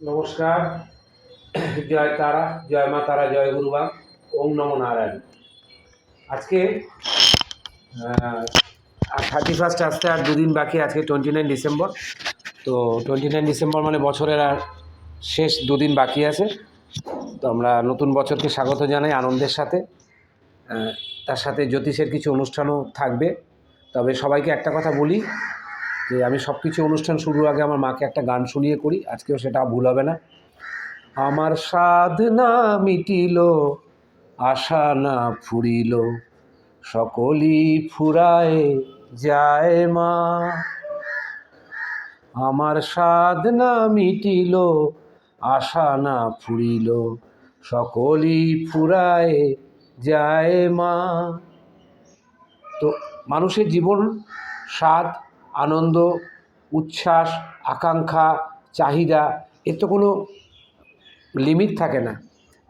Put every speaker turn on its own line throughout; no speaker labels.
নমস্কার। জয় তারা, জয় মা তারা, জয় গুরুবা ওম নম নারায়ণ। আজকে থার্টি ফার্স্ট আসতে আর দুদিন বাকি আজকে টোয়েন্টি নাইন ডিসেম্বর তো টোয়েন্টি নাইন ডিসেম্বর মানে বছরের আর শেষ দুদিন বাকি আছে। তো আমরা নতুন বছরকে স্বাগত জানাই আনন্দের সাথে। তার সাথে জ্যোতিষের কিছু অনুষ্ঠানও থাকবে। তবে সবাইকে একটা কথা বলি যে আমি সব কিছু অনুষ্ঠান শুরুর আগে আমার মাকে একটা গান শুনিয়ে করি, আজকেও সেটা ভুল হবে না। আমার সাধনা মিটিল, আশা না ফুরিল, সকলই ফুরায় যায় মা। আমার সাধনা মিটিল, আশা না ফুরিল, সকলই ফুরায় যায় মা। তো মানুষের জীবন স্বাদ আনন্দ, উচ্ছ্বাস, আকাঙ্ক্ষা, চাহিদা, এর তো কোনো লিমিট থাকে না।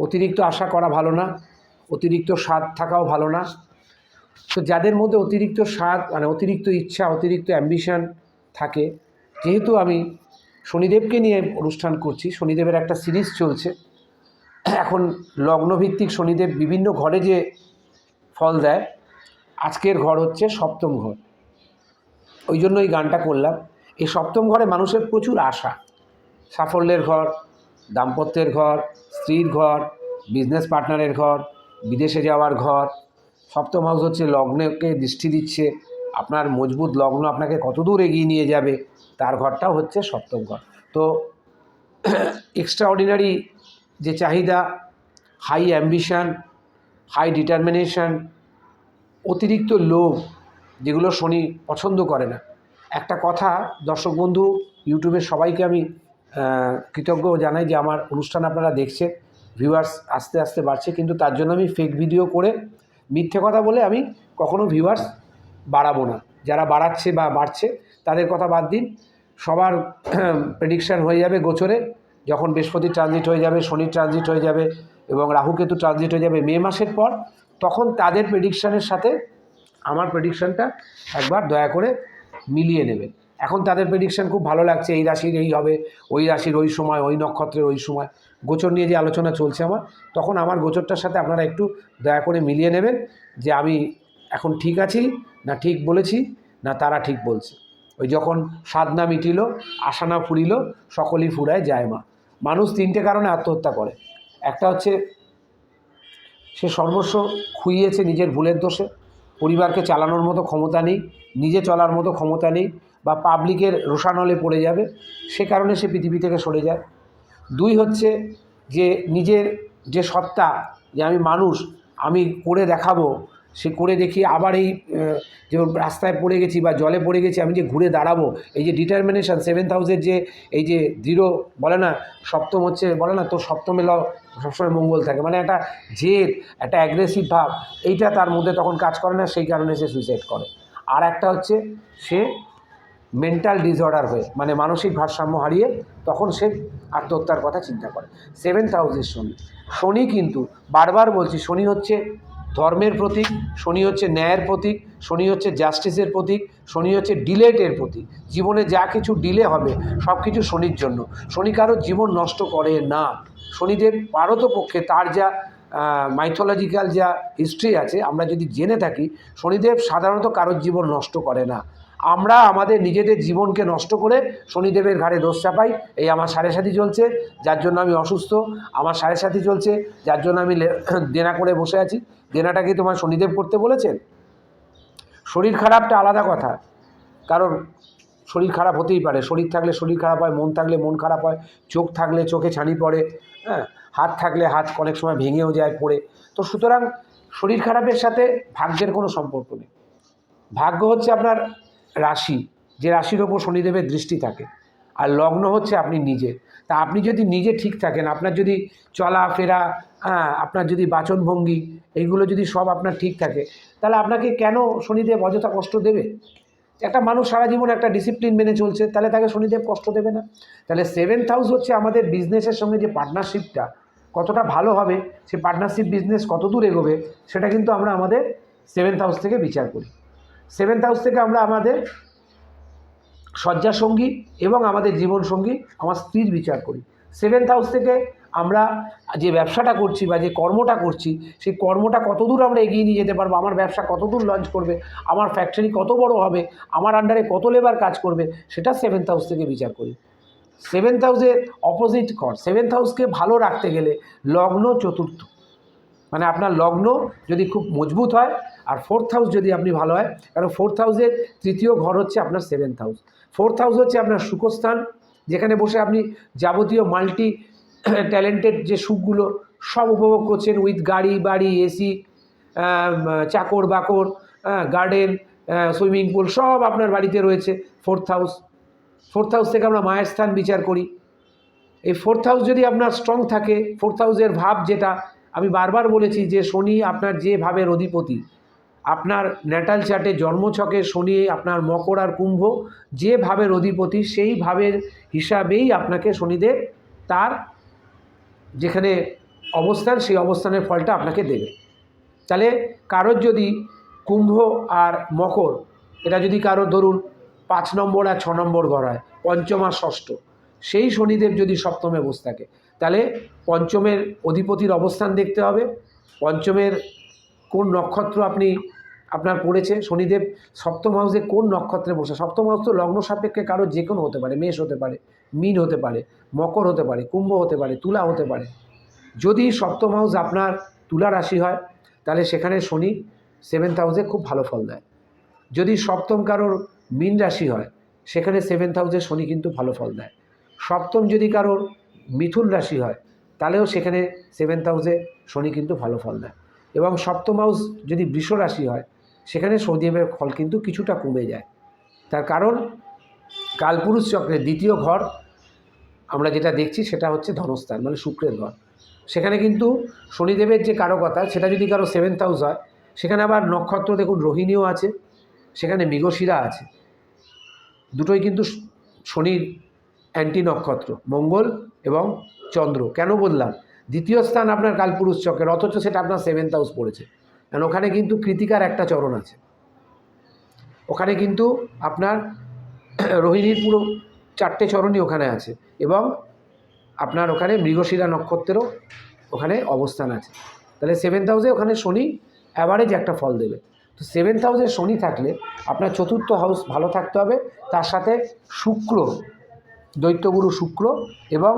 অতিরিক্ত আশা করা ভালো না, অতিরিক্ত স্বাদ থাকাও ভালো না। তো যাদের মধ্যে অতিরিক্ত স্বাদ মানে অতিরিক্ত ইচ্ছা, অতিরিক্ত অ্যাম্বিশান থাকে, যেহেতু আমি শনিদেবকে নিয়ে অনুষ্ঠান করছি, শনিদেবের একটা সিরিজ চলছে। এখন লগ্নভিত্তিক শনিদেব বিভিন্ন ঘরে যে ফল দেয়। আজকের ঘর হচ্ছে সপ্তম ঘর। ওই জন্য এই গানটা করলাম। এই সপ্তম ঘরে মানুষের প্রচুর আশা। সাফল্যের ঘর, দাম্পত্যের ঘর, স্ত্রীর ঘর বিজনেস পার্টনারের ঘর, বিদেশে যাওয়ার ঘর। সপ্তম হাউস হচ্ছে লগ্নকে দৃষ্টি দিচ্ছে। আপনার মজবুত লগ্ন আপনাকে কতদূর এগিয়ে নিয়ে যাবে, তার ঘরটাও হচ্ছে সপ্তম ঘর। তো এক্সট্রা অর্ডিনারি যে চাহিদা হাই অ্যাম্বিশান হাই ডিটারমিনেশন অতিরিক্ত লোভ যেগুলো শনি পছন্দ করে না। একটা কথা, দর্শক বন্ধু ইউটিউবের সবাইকে আমি কৃতজ্ঞ জানাই যে আমার অনুষ্ঠান আপনারা দেখছে ভিউয়ার্স আস্তে আস্তে বাড়ছে, কিন্তু তার জন্য আমি ফেক ভিডিও করে মিথ্যে কথা বলে আমি কখনো ভিউয়ার্স বাড়াবো না। যারা বাড়াচ্ছে বা বাড়ছে, তাদের কথা বাদ দিন। সবার প্রেডিকশান হয়ে যাবে গোচরে। যখন বৃহস্পতি ট্রানজিট হয়ে যাবে, শনি ট্রানজিট হয়ে যাবে এবং রাহুকেতু ট্রানজিট হয়ে যাবে মে মাসের পর, তখন তাদের প্রেডিকশানের সাথে আমার প্রেডিকশানটা একবার দয়া করে মিলিয়ে নেবেন। এখন তাদের প্রেডিকশান খুব ভালো লাগছে, এই রাশির এই হবে, ওই রাশির ওই সময়, ওই নক্ষত্রের ওই সময়। গোচর নিয়ে যে আলোচনা চলছে আমার, তখন আমার গোচরটার সাথে আপনারা একটু দয়া করে মিলিয়ে নেবেন যে আমি এখন ঠিক আছি না ঠিক বলেছি, না তারা ঠিক বলছে। ওই যখন স্বাদ না মিটিল আশা না ফুরিল, সকলই ফুরায় যায় মা। মানুষ তিনটে কারণে আত্মহত্যা করে। একটা হচ্ছে, সে সর্বস্ব খুইয়েছে নিজের ভুলের দোষে পরিবারকে চালানোর মতো ক্ষমতা নেই, নিজে চলার মতো ক্ষমতা নেই বা পাবলিকের রোষানলে পড়ে যাবে, সে কারণে সে পৃথিবী থেকে সরে যায়। দুই হচ্ছে যে নিজের যে সত্তা, যে আমি মানুষ, আমি করে দেখাবো, সে করে দেখিয়ে আবার এই যে রাস্তায় পড়ে গেছি বা জলে পড়ে গেছি, আমি যে ঘুরে দাঁড়াবো, এই যে ডিটারমিনেশন সেভেন্থ হাউসের যে, এই যে দৃঢ় বলে না, সপ্তম হচ্ছে, বলে না, তোর সপ্তমে ল সবসময় মঙ্গল থাকে। মানে একটা জেদ, একটা অ্যাগ্রেসিভ ভাব, এইটা তার মধ্যে তখন কাজ করে না, সেই কারণে সে সুইসাইড করে। আর একটা হচ্ছে, সে মেন্টাল ডিসঅর্ডার হয়ে মানে মানসিক ভারসাম্য হারিয়ে তখন সে আত্মহত্যার কথা চিন্তা করে। সেভেন্থ হাউসের শনি। শনি কিন্তু, বারবার বলছি, শনি হচ্ছে ধর্মের প্রতীক, শনি হচ্ছে ন্যায়ের প্রতীক, শনি হচ্ছে জাস্টিসের প্রতীক, শনি হচ্ছে ডিলেটের প্রতীক। জীবনে যা কিছু ডিলে হবে সব কিছু শনির জন্য। শনি কারও জীবন নষ্ট করে না। শনিদেব পারতপক্ষে তার যা মাইথোলজিক্যাল যা হিস্ট্রি আছে, আমরা যদি জেনে থাকি, শনিদেব সাধারণত কারোর জীবন নষ্ট করে না। আমরা আমাদের নিজেদের জীবনকে নষ্ট করে শনিদেবের ঘাড়ে দোষ চাপাই, এই আমার সাড়ে সাথী চলছে, যার জন্য আমি অসুস্থ, আমার সাড়ে সাথী চলছে, যার জন্য আমি দেনা করে বসে আছি। দেনাটা কি তোমার শনিদেব করতে বলেছেন? শরীর খারাপটা আলাদা কথা, কারণ শরীর খারাপ হতেই পারে। শরীর থাকলে শরীর খারাপ হয়, মন থাকলে মন খারাপ হয়, চোখ থাকলে চোখে ছানি পড়ে হ্যাঁ? হাত থাকলে হাত অনেক সময় ভেঙেও যায়, পড়ে। তো সুতরাং শরীর খারাপের সাথে ভাগ্যের কোনো সম্পর্ক নেই। ভাগ্য হচ্ছে আপনার রাশি, যে রাশির ওপর শনিদেবের দৃষ্টি থাকে। আর লগ্ন হচ্ছে আপনি নিজে। তা আপনি যদি নিজে ঠিক থাকেন, আপনার যদি চলাফেরা হ্যাঁ আপনার যদি বাচনভঙ্গি এইগুলো যদি সব আপনার ঠিক থাকে, তাহলে আপনাকে কেন শনিদেব অযথা কষ্ট দেবে? একটা মানুষ সারা জীবন একটা ডিসিপ্লিন মেনে চলছে, তাহলে তাকে শনিদেব কষ্ট দেবে না। তাহলে সেভেন্থ হাউস হচ্ছে আমাদের বিজনেসের সঙ্গে যে পার্টনারশিপটা কতটা ভালো হবে, সে পার্টনারশিপ বিজনেস কত দূর এগোবে, সেটা কিন্তু আমরা আমাদের সেভেন্থ হাউস থেকে বিচার করি। সেভেন্থ হাউস থেকে আমরা আমাদের শয্যাসঙ্গী এবং আমাদের জীবনসঙ্গী, আমার স্ত্রীর বিচার করি। সেভেন্থ হাউস থেকে আমরা যে ব্যবসাটা করছি বা যে কর্মটা করছি, সেই কর্মটা কতদূর আমরা এগিয়ে নিয়ে যেতে পারব? আমার ব্যবসা কতদূর লঞ্চ করবে? আমার ফ্যাক্টরি কত বড় হবে? আমার আন্ডারে কত লেবার কাজ করবে? সেটা সেভেন্থ হাউস থেকে বিচার করি। সেভেন্থ হাউসের অপোজিট ঘর সেভেন্থ হাউসকে ভালো রাখতে গেলে লগ্ন চতুর্থ। মানে আপনার লগ্ন যদি খুব মজবুত হয়, আর ফোর্থ হাউস যদি আপনি ভালো হয়, কারণ ফোর্থ হাউসের তৃতীয় ঘর হচ্ছে আপনার সেভেন্থ হাউস ফোর্থ হাউস হচ্ছে আপনার সুখস্থান যেখানে বসে আপনি যাবতীয় মাল্টি ট্যালেন্টেড যে সুখগুলো সব উপভোগ করছেন উইথ গাড়ি, বাড়ি, এসি চাকর, বাকর গার্ডেন সুইমিং পুল সব আপনার বাড়িতে রয়েছে ফোর্থ হাউস ফোর্থ হাউস থেকে আমরা মায়ের স্থান বিচার করি। এই ফোর্থ হাউস যদি আপনার স্ট্রং থাকে ফোর্থ হাউসের ভাব যেটা, আমি বারবার বলেছি যে শনি আপনার যে ভাবের অধিপতি আপনার ন্যাটাল চার্টে জন্মছকে শনি, আপনার মকর আর কুম্ভ, যে ভাবের অধিপতি সেই ভাবের হিসাবেই আপনাকে শনিদেব তার যেখানে অবস্থান সেই অবস্থানের ফলটা আপনাকে দেবে। তাহলে কারোর যদি কুম্ভ আর মকর, এটা যদি কারোর ধরুন পাঁচ নম্বর আর ছ নম্বর ঘর হয়, পঞ্চম আর ষষ্ঠ, সেই শনিদেব যদি সপ্তমে বসে থাকে, তাহলে পঞ্চমের অধিপতির অবস্থান দেখতে হবে, পঞ্চমের কোন নক্ষত্র আপনি আপনার পড়েছে? শনিদেব, সপ্তম হাউসে কোন নক্ষত্রে বসে? সপ্তম হাউস তো লগ্ন সাপেক্ষে কারও যে কোনো হতে পারে, মেষ হতে পারে, মিন হতে পারে, মকর হতে পারে, কুম্ভ হতে পারে, তুলা হতে পারে। যদি সপ্তম হাউস আপনার তুলা রাশি হয়, তাহলে সেখানে শনি সেভেন্থ হাউসে খুব ভালো ফল দেয়। যদি সপ্তম কারোর মিন রাশি হয়, সেখানে সেভেন্থ হাউসে শনি কিন্তু ভালো ফল দেয়। সপ্তম যদি কারোর মিথুন রাশি হয়, তাহলেও সেখানে সেভেন্থ হাউসে শনি কিন্তু ভালো ফল দেয়। এবং সপ্তম হাউস যদি বৃষ রাশি হয়, সেখানে শনিদেবের ফল কিন্তু কিছুটা কমে যায়। তার কারণ, কালপুরুষ চক্রের দ্বিতীয় ঘর, আমরা যেটা দেখছি সেটা হচ্ছে ধনস্থান মানে শুক্রের ঘর। সেখানে কিন্তু শনিদেবের যে কারকতা, সেটা যদি কারও সেভেন্থ হাউস হয়, সেখানে আবার নক্ষত্র দেখুন রোহিণীও আছে, সেখানে মৃগশিরা আছে। দুটোই কিন্তু শনির অ্যান্টি নক্ষত্র মঙ্গল এবং চন্দ্র। কেন বললাম? দ্বিতীয় স্থান আপনার কালপুরুষ চক্রের, অথচ সেটা আপনার সেভেন্থ হাউস পড়েছে। কারণ ওখানে কিন্তু কৃতিকার একটা চরণ আছে। ওখানে কিন্তু আপনার রোহিণীর পুরো চারটে চরণই ওখানে আছে এবং আপনার ওখানে মৃগশিরা নক্ষত্রেরও ওখানে অবস্থান আছে। তাহলে সেভেন্থ হাউসে ওখানে শনি অ্যাভারেজ একটা ফল দেবে। তো সেভেন্থ হাউসে শনি থাকলে আপনার চতুর্থ হাউস ভালো থাকতে হবে। তার সাথে শুক্র, দৈত্যগুরু শুক্র এবং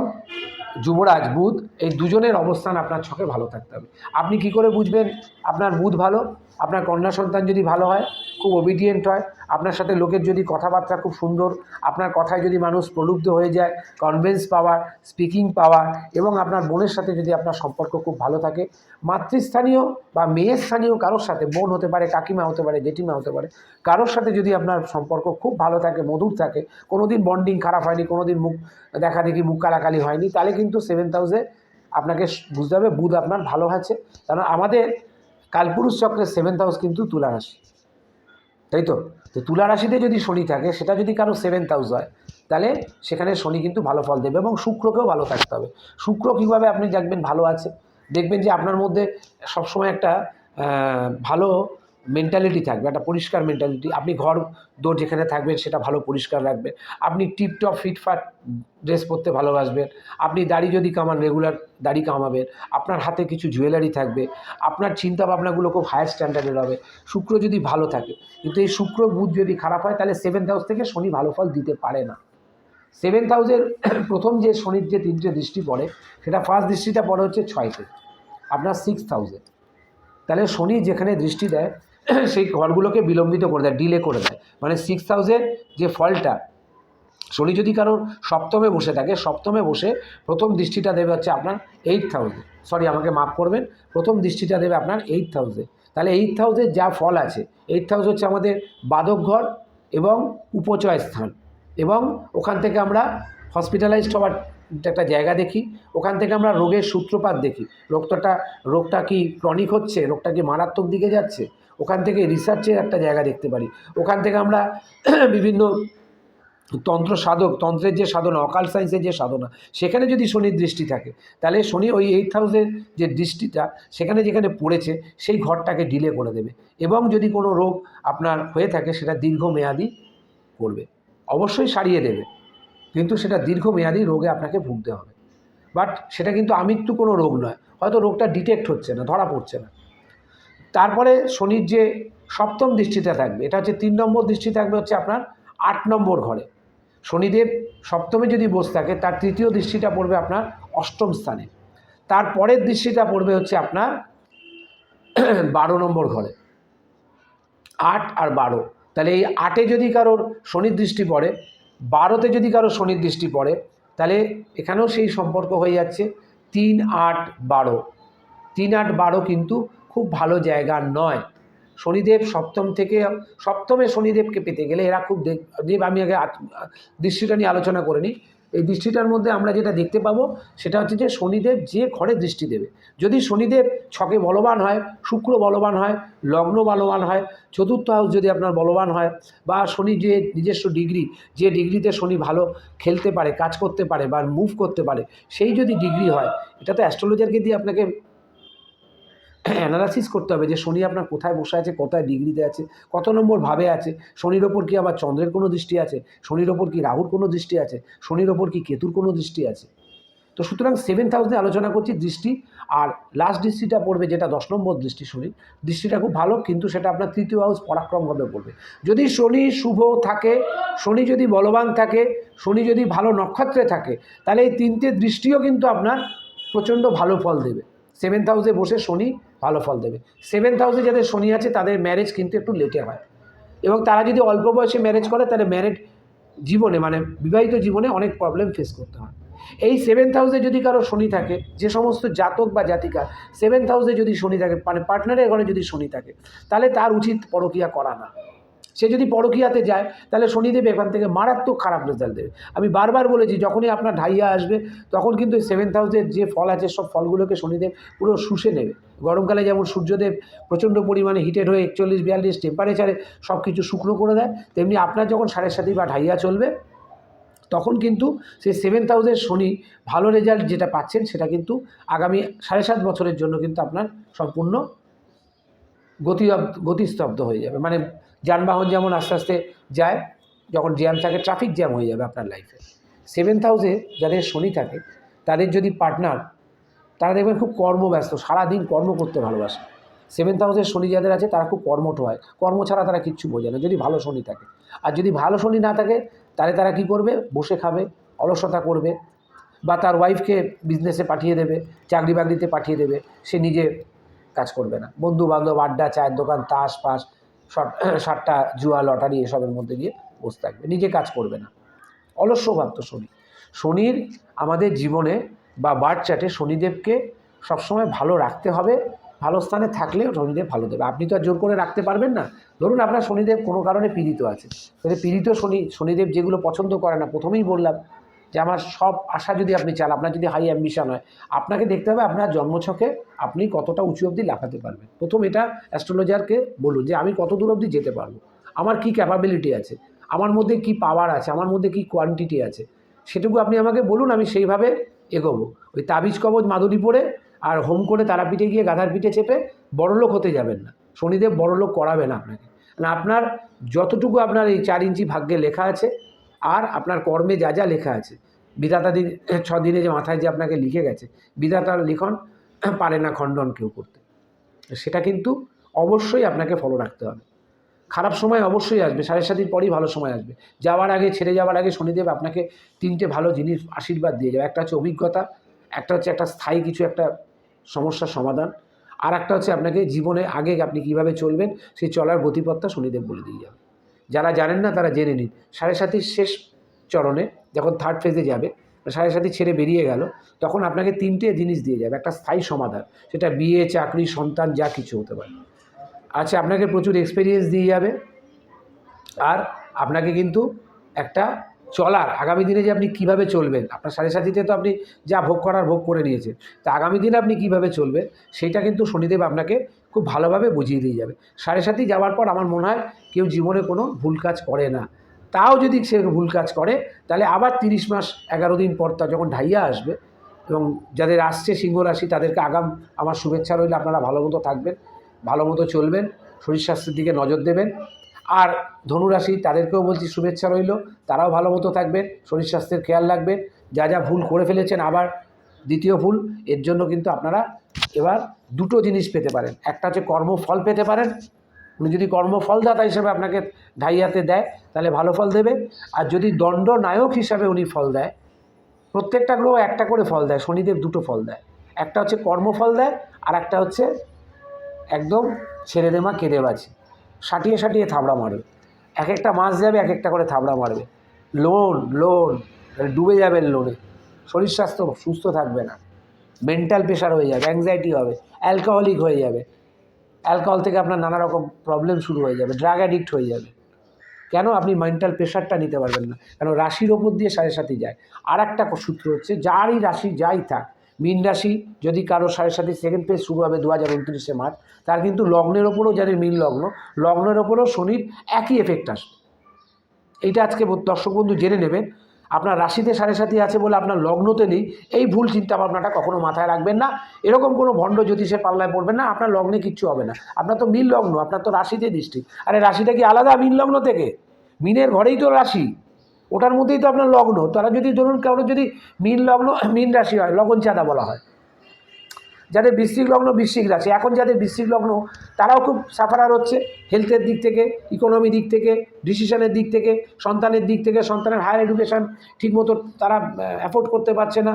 যুবরাজ, বুধ, এই দুজনের অবস্থান আপনার ছকে ভালো থাকতে হবে। আপনি কি করে বুঝবেন? আপনার বুধ ভালো, আপনার কন্যা সন্তান যদি ভালো হয়, খুব ওবিডিয়েন্ট হয় আপনার সাথে লোকের যদি কথাবার্তা খুব সুন্দর, আপনার কথায় যদি মানুষ প্রলুব্ধ হয়ে যায় কনভেন্স পাওয়ার স্পিকিং পাওয়ার এবং আপনার বোনের সাথে যদি আপনার সম্পর্ক খুব ভালো থাকে, মাতৃস্থানীয় বা মেয়ের স্থানীয় কারোর সাথে, বোন হতে পারে, কাকিমা হতে পারে, জেঠিমা হতে পারে, কারোর সাথে যদি আপনার সম্পর্ক খুব ভালো থাকে, মধুর থাকে কোনো দিন বন্ডিং খারাপ হয়নি কোনো দিন মুখ দেখা দেখি মুখ কালাকালি হয়নি, তাহলে কিন্তু সেভেন্থ হাউসে আপনাকে বুঝতে হবে, বুধ আপনার ভালো আছে। কারণ আমাদের কালপুরুষ চক্রের সেভেন্থ হাউস কিন্তু তুলা রাশি। তাই তো? তো তুলা রাশিতে যদি শনি থাকে, সেটা যদি কারও সেভেন্থ হাউস হয়, তাহলে সেখানে শনি কিন্তু ভালো ফল দেবে এবং শুক্রকেও ভালো থাকতে হবে। শুক্র কীভাবে আপনি দেখবেন ভালো আছে? দেখবেন যে আপনার মধ্যে সবসময় একটা ভালো মেন্টালিটি থাকবে, একটা পরিষ্কার মেন্টালিটি আপনি ঘর দৌড় যেখানে থাকবেন সেটা ভালো পরিষ্কার রাখবেন। আপনি টিপটপ ফিটফাট ড্রেস পরতে ভালোবাসবেন, আপনি দাড়ি যদি কামান রেগুলার দাড়ি কামাবেন, আপনার হাতে কিছু জুয়েলারি থাকবে, আপনার চিন্তা ভাবনাগুলো খুব হায়ার স্ট্যান্ডার্ডের হবে, শুক্র যদি ভালো থাকে, কিন্তু এই শুক্র বুধ যদি খারাপ হয়, তাহলে সেভেন্থ হাউস থেকে শনি ভালো ফল দিতে পারে না। সেভেন্থ হাউসের প্রথম যে শনির যে তিনটে দৃষ্টি পড়ে, সেটা ফার্স্ট দৃষ্টিটা পড়ে হচ্ছে ছয়তে, আপনার সিক্স হাউসে তাহলে শনি যেখানে দৃষ্টি দেয় সেই ঘরগুলোকে বিলম্বিত করে দেয় ডিলে করে দেয়। মানে সিক্স হাউসের যে ফলটা, শনি যদি কারোর সপ্তমে বসে থাকে, সপ্তমে বসে প্রথম দৃষ্টিটা দেবে হচ্ছে আপনার এইট হাউসে সরি আমাকে মাফ করবেন, প্রথম দৃষ্টিটা দেবে আপনার এইট হাউসে তাহলে এইট হাউসের যা ফল আছে এইট হাউস হচ্ছে আমাদের বাদক ঘর এবং উপচয় স্থান। এবং ওখান থেকে আমরা হসপিটালাইজড হওয়ার একটা জায়গা দেখি, ওখান থেকে আমরা রোগের সূত্রপাত দেখি। রোগটা রোগটা কি ক্রনিক হচ্ছে? রোগটা কি মারাত্মক দিকে যাচ্ছে? ওখান থেকে রিসার্চের একটা জায়গা দেখতে পারি। ওখান থেকে আমরা বিভিন্ন তন্ত্র সাধক, তন্ত্রের যে সাধনা অকাল সায়েন্সের যে সাধনা, সেখানে যদি শনির দৃষ্টি থাকে, তাহলে শনি ওই এইট হাউসের যে দৃষ্টিটা, সেখানে যেখানে পড়েছে, সেই ঘরটাকে ডিলে করে দেবে। এবং যদি কোনো রোগ আপনার হয়ে থাকে, সেটা দীর্ঘমেয়াদি করবে। অবশ্যই সারিয়ে দেবে। কিন্তু সেটা দীর্ঘমেয়াদি রোগে আপনাকে ভুগতে হবে। বাট সেটা কিন্তু আমৃত্যু কোনো রোগ নয়। হয়তো রোগটা ডিটেক্ট হচ্ছে না, ধরা পড়ছে না। তারপরে শনির যে সপ্তম দৃষ্টিটা থাকবে, এটা হচ্ছে তিন নম্বর দৃষ্টি থাকবে হচ্ছে আপনার আট নম্বর ঘরে। শনিদেব সপ্তমে যদি বসে থাকে, তার তৃতীয় দৃষ্টিটা পড়বে আপনার অষ্টম স্থানে। তার পরের দৃষ্টিটা পড়বে হচ্ছে আপনার বারো নম্বর ঘরে। আট আর বারো। তাহলে এই আটে যদি কারোর শনির দৃষ্টি পড়ে, বারোতে যদি কারোর শনির দৃষ্টি পড়ে, তাহলে এখানেও সেই সম্পর্ক হয়ে যাচ্ছে তিন আট বারো। তিন আট বারো কিন্তু খুব ভালো জায়গা নয়। শনিদেব সপ্তম থেকে, সপ্তমে শনিদেবকে পেতে গেলে এরা খুব দেব আমি আগে দৃষ্টিটা নিয়ে আলোচনা করে নিই। এই দৃষ্টিটার মধ্যে আমরা যেটা দেখতে পাবো, সেটা হচ্ছে যে শনিদেব যে ঘরে দৃষ্টি দেবে। যদি শনিদেব ছকে বলবান হয়, শুক্র বলবান হয়, লগ্ন বলবান হয়, চতুর্থ হাউস যদি আপনার বলবান হয়, বা শনি যে নিজস্ব ডিগ্রি যে ডিগ্রিতে শনি ভালো খেলতে পারে, কাজ করতে পারে, বা মুভ করতে পারে, সেই যদি ডিগ্রি হয়, এটা তো অ্যাস্ট্রোলজারকে দিয়ে আপনাকে অ্যানালাইসিস করতে হবে যে শনি আপনার কোথায় বসে আছে, কোথায় ডিগ্রিতে আছে, কত নম্বর ভাবে আছে, শনির ওপর কি আবার চন্দ্রের কোনো দৃষ্টি আছে, শনির ওপর কি রাহুর কোনো দৃষ্টি আছে, শনির ওপর কি কেতুর কোনো দৃষ্টি আছে। তো সুতরাং সেভেন্থ হাউসে আলোচনা করছি দৃষ্টি, আর লাস্ট দৃষ্টিটা পড়বে যেটা দশ নম্বর দৃষ্টি শনির দৃষ্টিটা খুব ভালো, কিন্তু সেটা আপনার তৃতীয় হাউস পরাক্রমভাবে পড়বে। যদি শনি শুভ থাকে, শনি যদি বলবান থাকে, শনি যদি ভালো নক্ষত্রে থাকে, তাহলে এই তিনটে দৃষ্টিও কিন্তু আপনার প্রচণ্ড ভালো ফল দেবে। সেভেন্থ হাউসে বসে শনি ভালো ফল দেবে। সেভেন্থ হাউসে যাদের শনি আছে, তাদের ম্যারেজ কিন্তু একটু লেটে হয়। এবং তারা যদি অল্প বয়সে ম্যারেজ করে, তাহলে ম্যারেড জীবনে মানে বিবাহিত জীবনে অনেক প্রবলেম ফেস করতে হয়। এই সেভেন্থ হাউসে যদি কারও শনি থাকে, যে সমস্ত জাতক বা জাতিকা সেভেন্থ হাউসে যদি শনি থাকে মানে পার্টনারের ঘরে যদি শনি থাকে, তাহলে তার উচিত পরকিয়া করা না। সে যদি পরকিয়াতে যায়, তাহলে শনিদেব এখান থেকে মারাত্মক খারাপ রেজাল্ট দেবে। আমি বারবার বলেছি, যখনই আপনার ঢাইয়া আসবে, তখন কিন্তু সেভেন্থ হাউসের যে ফল আছে, সব ফলগুলোকে শনিদেব পুরো শুষে নেবে। গরমকালে যেমন সূর্যদেব প্রচণ্ড পরিমাণে হিটেড হয়ে একচল্লিশ, বিয়াল্লিশ টেম্পারেচারে সব কিছু শুকনো করে দেয়, তেমনি আপনার যখন সাড়ে সাথী বা ঢাইয়া চলবে, তখন কিন্তু সেই সেভেন হাউসের শনি ভালো রেজাল্ট যেটা পাচ্ছেন, সেটা কিন্তু আগামী সাড়ে সাত বছরের জন্য কিন্তু আপনার সম্পূর্ণ গতি গতিস্তব্ধ হয়ে যাবে। মানে যানবাহন যেমন আস্তে আস্তে যায়, যখন জ্যাম থাকে ট্রাফিক জ্যাম হয়ে যাবে আপনার লাইফে সেভেন্থ হাউসে যাদের শনি থাকে, তাদের যদি পার্টনার তারা দেখবেন খুব কর্মব্যস্ত, সারাদিন কর্ম করতে ভালোবাসে। সেভেন্থ হাউসের শনি যাদের আছে, তারা খুব কর্মঠ হয়। কর্ম ছাড়া তারা কিচ্ছু বোঝে না। যদি ভালো শনি থাকে। আর যদি ভালো শনি না থাকে, তাহলে তারা কি করবে? বসে খাবে, অলসতা করবে বা তার ওয়াইফকে বিজনেসে পাঠিয়ে দেবে চাকরি বাকরিতে পাঠিয়ে দেবে। সে নিজে কাজ করবে না। বন্ধু বান্ধব আড্ডা, চায়ের দোকান তাস পাস সাতটা জুয়া, লটারি এসবের মধ্যে গিয়ে বসে থাকবে। নিজে কাজ করবে না। অলস্যভাব তো শনি। শনির আমাদের জীবনে বা বার্থ চার্টে শনিদেবকে সবসময় ভালো রাখতে হবে। ভালো স্থানে থাকলে শনিদেব ভালো দেবে। আপনি তো আর জোর করে রাখতে পারবেন না। ধরুন আপনার শনিদেব কোনো কারণে পীড়িত আছে। তাহলে পীড়িত শনি, শনিদেব যেগুলো পছন্দ করে না, প্রথমেই বললাম যে আমার সব আশা যদি আপনি চান, আপনার যদি হাই অ্যাম্বিশন হয়, আপনাকে দেখতে হবে আপনার জন্মছকে আপনি কতটা উঁচু অবধি লাফাতে পারবেন। প্রথম এটা অ্যাস্ট্রোলজারকে বলুন যে আমি কত দূর অবধি যেতে পারব? আমার কি ক্যাপাবিলিটি আছে? আমার মধ্যে কি পাওয়ার আছে? আমার মধ্যে কি কোয়ান্টিটি আছে? সেটুকু আপনি আমাকে বলুন, আমি সেইভাবে এগোবো। ওই তাবিজ কবজ মাদুরি পরে আর হোম করে তারাপীঠে গিয়ে গাধার পিঠে চেপে বড়লোক হতে যাবেন না। শনিদেব বড়লোক করাবে না আপনাকে। না আপনার যতটুকু আপনার এই চার ইঞ্চি ভাগ্যে লেখা আছে আর আপনার কর্মে যা যা লেখা আছে, বিধাতা দিন, ছ দিনে যে মাথায় যে আপনাকে লিখে গেছে, বিধাতার লিখন পারে না খণ্ডন কেউ করতে। সেটা কিন্তু অবশ্যই আপনাকে ফলো রাখতে হবে। খারাপ সময় অবশ্যই আসবে, সাড়ে সাতির পরই ভালো সময় আসবে। যাওয়ার আগে, ছেড়ে যাওয়ার আগে শনিদেব আপনাকে তিনটে ভালো জিনিস আশীর্বাদ দিয়ে যাবে। একটা হচ্ছে অভিজ্ঞতা, একটা হচ্ছে একটা স্থায়ী কিছু একটা সমস্যার সমাধান, আর একটা হচ্ছে আপনাকে জীবনে আগে আপনি কীভাবে চলবেন, সেই চলার গতিপথটা শনিদেব বলে দিয়ে যাবে। যারা জানেন না তারা জেনে নিন। সাড়ে সাতির শেষ চরণে যখন থার্ড ফেজে যাবে, সাড়ে সাথী ছেড়ে বেরিয়ে গেল, তখন আপনাকে তিনটে জিনিস দিয়ে যাবে, একটা স্থায়ী সমাধান, সেটা বিয়ে, চাকরি, সন্তান, যা কিছু হতে পারে। আচ্ছা আপনাকে প্রচুর এক্সপিরিয়েন্স দিয়ে যাবে, আর আপনাকে কিন্তু একটা চলার, আগামী দিনে যে আপনি কীভাবে চলবেন, আপনার সাড়ে সাথীতে তো আপনি যা ভোগ করার ভোগ করে নিয়েছেন, তা আগামী দিনে আপনি কীভাবে চলবেন সেইটা কিন্তু শনিদেব আপনাকে খুব ভালোভাবে বুঝিয়ে দিয়ে যাবে। সাড়ে সাথী যাওয়ার পর আমার মনে হয় কেউ জীবনে কোনো ভুল কাজ করে না। তাও যদি সে ভুল কাজ করে, তাহলে আবার তিরিশ মাস, এগারো দিন পর তা যখন ঢাইয়া আসবে এবং যাদের আসছে সিংহ রাশি, তাদেরকে আগাম, আমার শুভেচ্ছা রইলে, আপনারা ভালো মতো থাকবেন, ভালো মতো চলবেন, শরীর স্বাস্থ্যের দিকে নজর দেবেন। আর ধনুরাশি তাদেরকেও বলছি শুভেচ্ছা রইল, তারাও ভালো মতো থাকবেন, শরীর স্বাস্থ্যের খেয়াল রাখবেন, যা যা ভুল করে ফেলেছেন আবার দ্বিতীয় ফুল এর জন্য কিন্তু আপনারা এবার দুটো জিনিস পেতে পারেন। একটা হচ্ছে কর্মফল পেতে পারেন। উনি যদি কর্মফলদাতা হিসেবে আপনাকে ঢাইয়াতে দেয়, তাহলে ভালো ফল দেবে। আর যদি দণ্ডনায়ক হিসাবে উনি ফল দেয়, প্রত্যেকটা গ্রহ একটা করে ফল দেয়, শনিদেব দুটো ফল দেয়। একটা হচ্ছে কর্মফল দেয়, আর একটা হচ্ছে একদম ছেড়ে দেমা কেঁদে বাঁচি। সাটিয়ে সাটিয়ে থাবড়া মারবে। এক একটা মাছ যাবে, এক একটা করে থাবড়া মারবে। লোন লোন, ডুবে যাবেন লোনে। শরীর স্বাস্থ্য সুস্থ থাকবে না। মেন্টাল প্রেশার হয়ে যাবে অ্যাংজাইটি হবে অ্যালকোহলিক হয়ে যাবে। অ্যালকোহল থেকে আপনার নানা রকম প্রবলেম শুরু হয়ে যাবে ড্রাগ অ্যাডিক্ট হয়ে যাবে। কেন? আপনি মেন্টাল প্রেশারটা নিতে পারবেন না। কেন? রাশির ওপর দিয়ে সাড়ে সাথে যায়। আর একটা সূত্র হচ্ছে, যারই রাশি যাই থাক, মীন রাশি যদি কারও সাড়ে সাথে সেকেন্ড পেজ শুরু হবে দু হাজার উনত্রিশে মার্চ, তার কিন্তু লগ্নের ওপরও যাদের মীন লগ্ন, লগ্নের ওপরও শনির একই এফেক্ট আসবে। এইটা আজকে দর্শক বন্ধু জেনে নেবেন। আপনার রাশিতে সাড়ে সাথী আছে বলে আপনার লগ্নতে নেই, এই ভুল চিন্তা ভাবনাটা কখনো মাথায় রাখবেন না। এরকম কোনো ভণ্ড জ্যোতিষে পাল্লায় পড়বেন না, আপনার লগ্নে কিচ্ছু হবে না। আপনার তো মিল লগ্ন, আপনার তো রাশিতে দৃষ্টি। আরে রাশিটা কি আলাদা মিন লগ্ন থেকে? মিনের ঘরেই তো রাশি। ওটার মধ্যেই তো আপনার লগ্ন। তারা যদি ধরুন কারোর যদি মিন লগ্ন, মিন রাশি হয়, লগন চাঁদা বলা হয়। যাদের বৃশ্চিক লগ্ন বৃশ্চিক রাশি, এখন যাদের বৃশ্চিক লগ্ন তারাও খুব সাফারার হচ্ছে হেলথের দিক থেকে ইকোনমি দিক থেকে ডিসিশনের দিক থেকে, সন্তানের দিক থেকে, সন্তানের হায়ার এডুকেশন ঠিকমতো তারা অ্যাফোর্ড করতে পারছে না।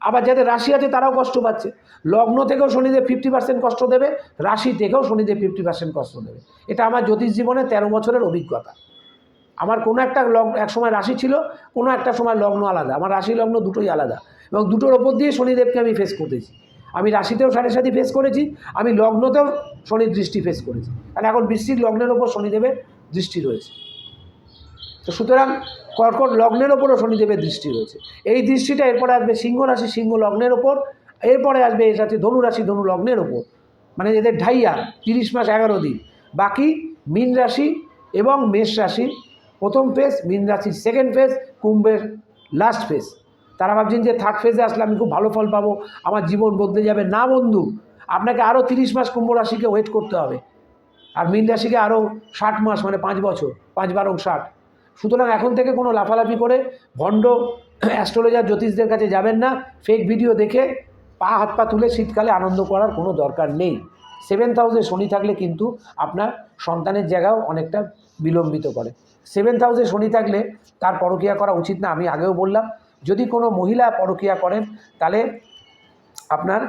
আবার যাদের রাশি আছে, তারাও কষ্ট পাচ্ছে। লগ্ন থেকেও শনিদেব ফিফটি পার্সেন্ট কষ্ট দেবে, রাশি থেকেও শনিদেব ফিফটি পার্সেন্ট কষ্ট দেবে। এটা আমার জ্যোতিষ জীবনে তেরো বছরের অভিজ্ঞতা। আমার কোনো একটা লগ্ন এক সময় রাশি ছিল, কোনো একটা সময় লগ্ন আলাদা। আমার রাশি লগ্ন দুটোই আলাদা। এবং দুটোর ওপর দিয়ে শনিদেবকে আমি ফেস করতেছি। আমি রাশিতেও সাড়ে সাথে ফেস করেছি, আমি লগ্নতেও শনির দৃষ্টি ফেস করেছি। কারণ এখন বৃষ্টির লগ্নের ওপর শনিদেবের দৃষ্টি রয়েছে। তো সুতরাং কর্কট লগ্নের ওপরও শনিদেবের দৃষ্টি রয়েছে। এই দৃষ্টিটা এরপরে আসবে সিংহ রাশি, সিংহ লগ্নের ওপর। এরপরে আসবে এর সাথে ধনু রাশি, ধনু লগ্নের ওপর। মানে এদের ঢাইয়া, তিরিশ মাস, এগারো দিন। বাকি মীন রাশি এবং মেষ রাশি প্রথম ফেজ মীন রাশির সেকেন্ড ফেজ কুম্ভের লাস্ট ফেজ তারা ভাবছেন যে থার্ড ফেজে আসলে আমি খুব ভালো ফল পাবো, আমার জীবন বদলে যাবে। না বন্ধু, আপনাকে আরও তিরিশ মাস কুম্ভ রাশিকে ওয়েট করতে হবে। আর মীন রাশিকে আরও ষাট মাস মানে পাঁচ বছর, পাঁচ বারো ষাট। সুতরাং এখন থেকে কোনো লাফালাফি করে ভণ্ড অ্যাস্ট্রোলজার জ্যোতিষদের কাছে যাবেন না। ফেক ভিডিও দেখে পা, হাত, পা তুলে শীতকালে আনন্দ করার কোনো দরকার নেই। সেভেন্থ হাউসে শনি থাকলে কিন্তু আপনার সন্তানের জায়গাও অনেকটা বিলম্বিত করে। সেভেন্থ হাউসে শনি থাকলে তার পরকিয়া করা উচিত না, আমি আগেও বললাম। যদি কোনো মহিলা পরকিয়া করেন, তাহলে আপনার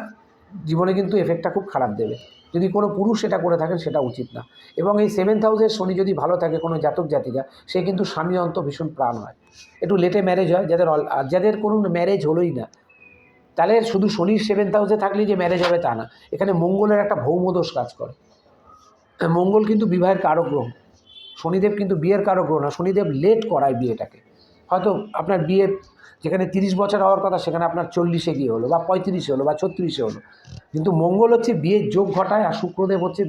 জীবনে কিন্তু এফেক্টটা খুব খারাপ দেবে। যদি কোনো পুরুষ সেটা করে থাকেন, সেটা উচিত না। এবং এই সেভেন্থ হাউসের শনি যদি ভালো থাকে, কোনো জাতক জাতিকা, সে কিন্তু স্বামী অন্ত ভীষণ প্রাণ হয়। একটু লেটে ম্যারেজ হয়, যাদের যাদের কোনো ম্যারেজ হলোই না, তাহলে শুধু শনির সেভেন্থ হাউসে থাকলেই যে ম্যারেজ হবে তা না। এখানে মঙ্গলের একটা ভৌমদোষ কাজ করে। মঙ্গল কিন্তু বিবাহের কারক গ্রহ। শনিদেব কিন্তু বিয়ের কারক গ্রহ না, শনিদেব লেট করায় বিয়েটাকে। হয়তো আপনার বিয়ে যেখানে তিরিশ বছর হওয়ার কথা, সেখানে আপনার চল্লিশে গিয়ে হলো বা পঁয়ত্রিশে হলো বা ছত্রিশে হলো। কিন্তু মঙ্গল হচ্ছে বিয়ের যোগ ঘটায় আর শুক্রদেব হচ্ছে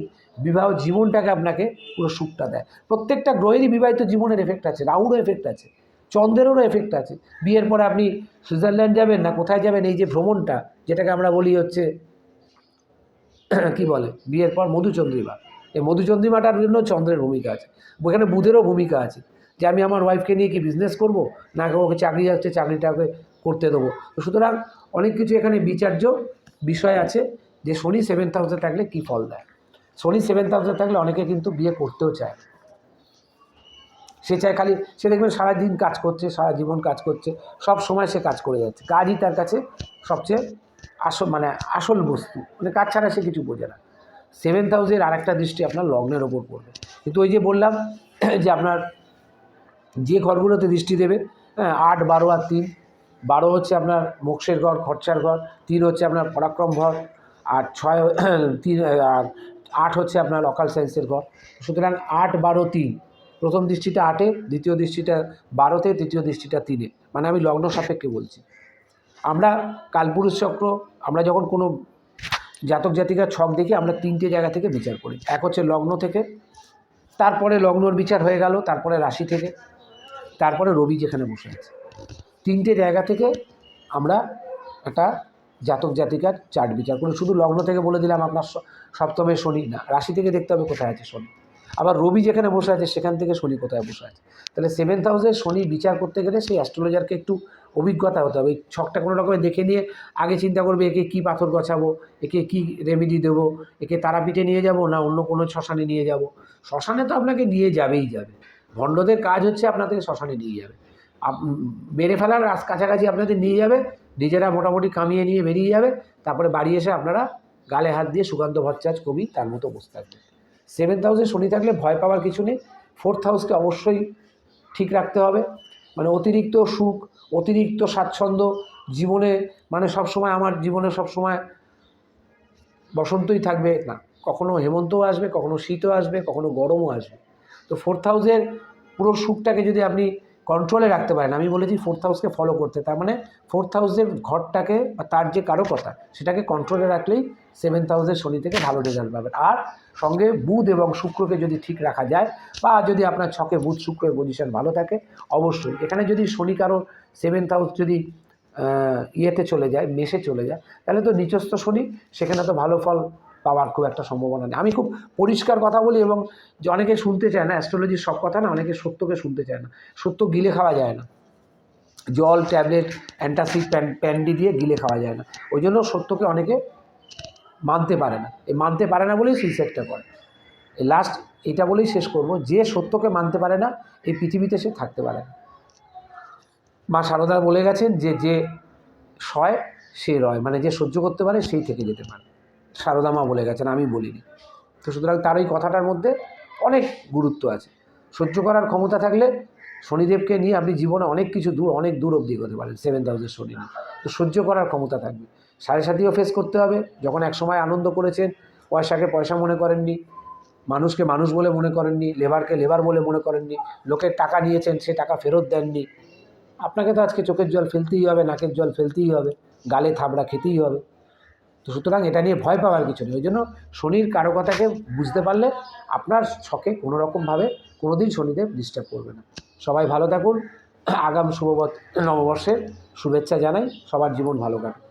বিবাহ জীবনটাকে আপনাকে পুরো সুখটা দেয়। প্রত্যেকটা গ্রহেরই বিবাহিত জীবনের এফেক্ট আছে, রাহুরও এফেক্ট আছে, চন্দ্রেরও এফেক্ট আছে। বিয়ের পরে আপনি সুইজারল্যান্ড যাবেন না, কোথায় যাবেন? এই যে ভ্রমণটা, যেটাকে আমরা বলি হচ্ছে, কি বলে? বিয়ের পর মধুচন্দ্রিমা। এই মধুচন্দ্রিমাটার জন্য চন্দ্রের ভূমিকা আছে। ওখানে বুধেরও ভূমিকা আছে। যে আমি আমার ওয়াইফকে নিয়ে কি বিজনেস করব? না ওকে চাকরি যাচ্ছে চাকরিটাকে করতে দেবো। তো সুতরাং অনেক কিছু এখানে বিচার্য বিষয় আছে যে শনি সেভেন্থ হাউসে থাকলে কী ফল দেয়? শনি সেভেন্থ হাউসে থাকলে অনেকে কিন্তু বিয়ে করতেও চায়। সে চায় খালি, সে দেখবেন সারাদিন কাজ করছে, সারা জীবন কাজ করছে, সব সময় সে কাজ করে যাচ্ছে। কাজই তার কাছে সবচেয়ে আসল মানে আসল বস্তু। মানে কাজ ছাড়া সে কিছু বোঝে না। সেভেন্থ হাউসের আরেকটা দৃষ্টি আপনার লগ্নের ওপর পড়বে। কিন্তু ওই যে বললাম, যে আপনার যে ঘরগুলোতে দৃষ্টি দেবে হ্যাঁ আট, বারো আর তিন। বারো হচ্ছে আপনার মোক্ষের ঘর, খরচার ঘর, তিন হচ্ছে আপনার পরাক্রম ঘর, আর ছয় তিন আর আট হচ্ছে আপনার অকাল সায়েন্সের ঘর। সুতরাং আট, বারো, তিন। প্রথম দৃষ্টিটা আটে, দ্বিতীয় দৃষ্টিটা বারোতে, তৃতীয় দৃষ্টিটা তিনে। মানে আমি লগ্ন সাপেক্ষে বলছি। আমরা কালপুরুষ চক্র, আমরা যখন কোনো জাতক জাতিকার ছক দেখি, আমরা তিনটে জায়গা থেকে বিচার করি। এক হচ্ছে লগ্ন থেকে, তারপরে লগ্নর বিচার হয়ে গেল, তারপরে রাশি থেকে। তারপরে রবি যেখানে বসে আছে। তিনটে জায়গা থেকে আমরা একটা জাতক জাতিকার চার্ট বিচার করি। শুধু লগ্ন থেকে বলে দিলাম, আপনার সপ্তমে শনি না, রাশি থেকে দেখতে হবে কোথায় আছে শনি। আবার রবি যেখানে বসে আছে, সেখান থেকে শনি কোথায় বসে আছে। তাহলে সেভেন্থ হাউসে শনি বিচার করতে গেলে সেই অ্যাস্ট্রোলজারকে একটু অভিজ্ঞতা হতে হবে। এই ছকটা কোনো রকমের দেখে নিয়ে আগে চিন্তা করবে, একে কী পাথর গছাবো, একে কী রেমেডি দেবো, একে তারাপীঠে নিয়ে যাব না অন্য কোনো শ্মশানে নিয়ে যাব। শ্মশানে তো আপনাকে নিয়ে যাবেই যাবে। ভণ্ডদের কাজ হচ্ছে আপনাদেরকে শ্মশানে নিয়ে যাবে। মেরে ফেলার কাছাকাছি আপনাদের নিয়ে যাবে, নিজেরা মোটামুটি কামিয়ে নিয়ে বেরিয়ে যাবে, তারপরে বাড়ি এসে আপনারা গালে হাত দিয়ে সুকান্ত ভট্টাচার্য কবি তার মতো বসে থাকবে সেভেন্থ হাউসে শনি থাকলে ভয় পাওয়ার কিছু নেই ফোর্থ হাউসকে অবশ্যই ঠিক রাখতে হবে। মানে অতিরিক্ত সুখ, অতিরিক্ত স্বাচ্ছন্দ্য জীবনে মানে সবসময় আমার জীবনে সবসময় বসন্তই থাকবে না। কখনো হেমন্তও আসবে, কখনো শীতও আসবে, কখনো গরমও আসবে। তো ফোর্থ হাউসের পুরো সুখটাকে যদি আপনি কন্ট্রোলে রাখতে পারেন, আমি বলেছি ফোর্থ হাউসকে ফলো করতে, তার মানে ফোর্থ হাউসের ঘরটাকে বা তার যে কারও কথা, সেটাকে কন্ট্রোলে রাখলেই সেভেন্থ হাউসের শনি থেকে ভালো রেজাল্ট পাবেন। আর সঙ্গে বুধ এবং শুক্রকে যদি ঠিক রাখা যায়, বা যদি আপনার ছকে বুধ শুক্রের পজিশন ভালো থাকে, অবশ্যই। এখানে যদি শনি কারও সেভেন্থ হাউস যদি ইয়েতে চলে যায় মেশে চলে যায়, তাহলে তো নিচস্থ শনি, সেখানে তো ভালো ফল পাওয়ার খুব একটা সম্ভাবনা নেই। আমি খুব পরিষ্কার কথা বলি এবং যে অনেকে শুনতে চায় না অ্যাস্ট্রোলজির সব কথা না, অনেকে সত্যকে শুনতে চায় না। সত্য গিলে খাওয়া যায় না। জল, ট্যাবলেট, অ্যান্টাসিড, প্যান, প্যান্ডি দিয়ে গিলে খাওয়া যায় না। ওই জন্য সত্যকে অনেকে মানতে পারে না। এই মানতে পারে না বলেই সুইসাইডটা করে। এই লাস্ট এটা বলেই শেষ করব। যে সত্যকে মানতে পারে না, এই পৃথিবীতে সে থাকতে পারে না। মা সারদা বলে গেছেন যে যে সয়, সে রয়। মানে যে সহ্য করতে পারে, সেই থেকে যেতে পারে। সারদা মা বলে গেছেন, আমি বলিনি। তো সুতরাং তার এই কথাটার মধ্যে অনেক গুরুত্ব আছে। সহ্য করার ক্ষমতা থাকলে শনিদেবকে নিয়ে আপনি জীবনে অনেক কিছু দূর, অনেক দূর অবধি করতে পারেন সেভেন হাউসের শনি নিয়ে। তো সহ্য করার ক্ষমতা থাকবে। সাড়ে সাথীও ফেস করতে হবে, যখন এক সময় আনন্দ করেছেন, পয়সাকে পয়সা মনে করেননি, মানুষকে মানুষ বলে মনে করেননি, লেবারকে লেবার বলে মনে করেননি, লোকের টাকা নিয়েছেন, সে টাকা ফেরত দেননি। আপনাকে তো আজকে চোখের জল ফেলতেই হবে, নাকের জল ফেলতেই হবে, গালে থাবড়া খেতেই হবে। তো সুতরাং এটা নিয়ে ভয় পাওয়ার কিছু নেই। ওই জন্য শনির কারও কথাকে বুঝতে পারলে আপনার শখে কোনো রকমভাবে কোনো দিন শনিদেব ডিস্টার্ব করবে না। সবাই ভালো থাকুন। আগাম শুভবত নববর্ষের শুভেচ্ছা জানাই। সবার জীবন ভালো কাটুক।